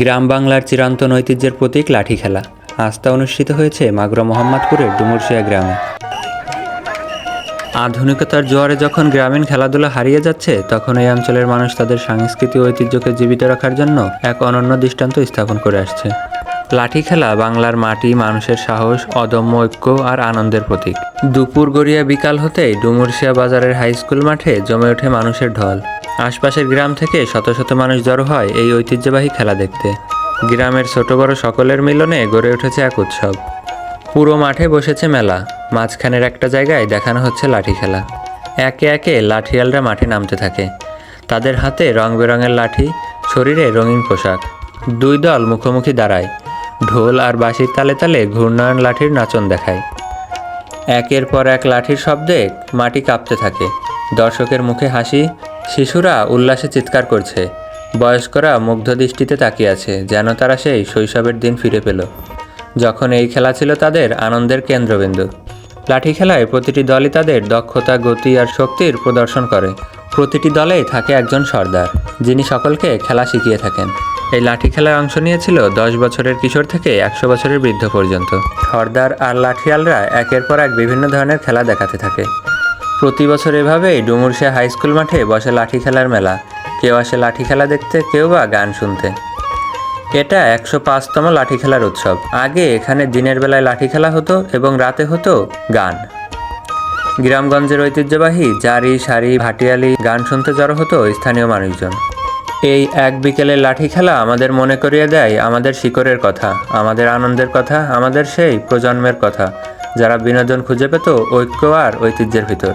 গ্রাম বাংলার চিরান্তন ঐতিহ্যের প্রতীক লাঠি খেলা। আস্থা অনুষ্ঠিত হয়েছে মাগুরা মোহাম্মদপুরের ডুমুরশিয়া গ্রামে। আধুনিকতার জোয়ারে যখন গ্রামীণ খেলাধুলা হারিয়ে যাচ্ছে, তখন এই অঞ্চলের মানুষ তাদের সাংস্কৃতিক ঐতিহ্যকে জীবিত রাখার জন্য এক অনন্য দৃষ্টান্ত স্থাপন করে আসছে। লাঠি খেলা বাংলার মাটি, মানুষের সাহস, অদম্য ঐক্য আর আনন্দের প্রতীক। দুপুর গড়িয়া বিকাল হতেই ডুমুরশিয়া বাজারের হাই স্কুল মাঠে জমে ওঠে মানুষের ঢল। আশপাশের গ্রাম থেকে শত শত মানুষ জড়ো হয় এই ঐতিহ্যবাহী খেলা দেখতে। গ্রামের ছোট বড় সকলের মিলনে গড়ে উঠেছে এক উৎসব। পুরো মাঠে বসেছে মেলা, মাঝখানের একটা জায়গায় দেখানো হচ্ছে লাঠি খেলা। একে একে লাঠিয়ালরা মাঠে নামতে থাকে। তাদের হাতে রং বেরঙের লাঠি, শরীরে রঙিন পোশাক। দুই দল মুখোমুখি দাঁড়ায়। ঢোল আর বাঁশির তালে তালে ঘূর্ণয়ন লাঠির নাচন দেখায়। একের পর এক লাঠির শব্দে মাটি কাঁপতে থাকে। দর্শকের মুখে হাসি শিশুরা উল্লাসে চিৎকার করছে। বয়স্করা মুগ্ধ দৃষ্টিতে তাকিয়ে আছে, যেন তারা সেই শৈশবের দিন ফিরে পেল। যখন এই খেলা ছিল তাদের আনন্দের কেন্দ্রবিন্দু। লাঠি খেলায় প্রতিটি দলই তাদের দক্ষতা, গতি আর শক্তির প্রদর্শন করে। প্রতিটি দলেই থাকে একজন সর্দার, যিনি সকলকে খেলা শিখিয়ে থাকেন। এই লাঠি খেলায় অংশ নিয়েছিল দশ বছরের কিশোর থেকে একশো বছরের বৃদ্ধ পর্যন্ত। সর্দার আর লাঠিয়ালরা একের পর এক বিভিন্ন ধরনের খেলা দেখাতে থাকে। প্রতি বছর এভাবেই ডুমুরশিয়া হাই স্কুল মাঠে বসে লাঠি খেলার মেলা। কেউ আসে লাঠি খেলা দেখতে, কেউ বা গান শুনতে। এটা একশো পাঁচতম লাঠি খেলার উৎসব। আগে এখানে দিনের বেলায় লাঠি খেলা হতো এবং রাতে হতো গান। গ্রামগঞ্জের ঐতিহ্যবাহী জারি, সারি, ভাটিয়ালি গান শুনতে জড়ো হতো স্থানীয় মানুষজন। এই এক বিকেলের লাঠি খেলা আমাদের মনে করিয়ে দেয় আমাদের শিকড়ের কথা, আমাদের আনন্দের কথা, আমাদের সেই প্রজন্মের কথা। যারা বিনোদন খুঁজে পেত ঐক্য আর ঐতিহ্যের ভিতর।